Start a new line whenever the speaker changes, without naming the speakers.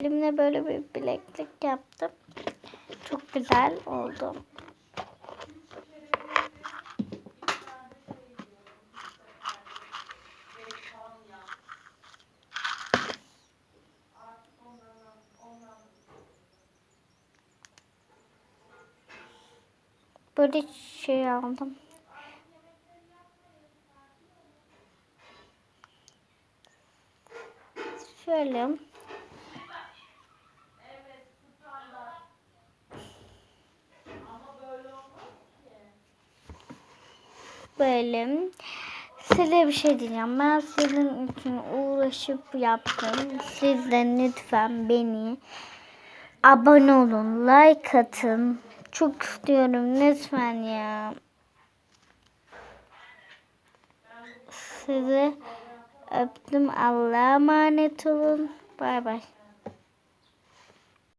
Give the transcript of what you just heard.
Elimle böyle bir bileklik yaptım. Çok güzel oldu. Böyle şey aldım. Şöyle. Böyle. Size bir şey diyeceğim. Ben sizin için uğraşıp yaptım. Siz de lütfen beni abone olun. Like atın. Çok istiyorum lütfen ya. Sizi öptüm. Allah'a emanet olun. Bay bay.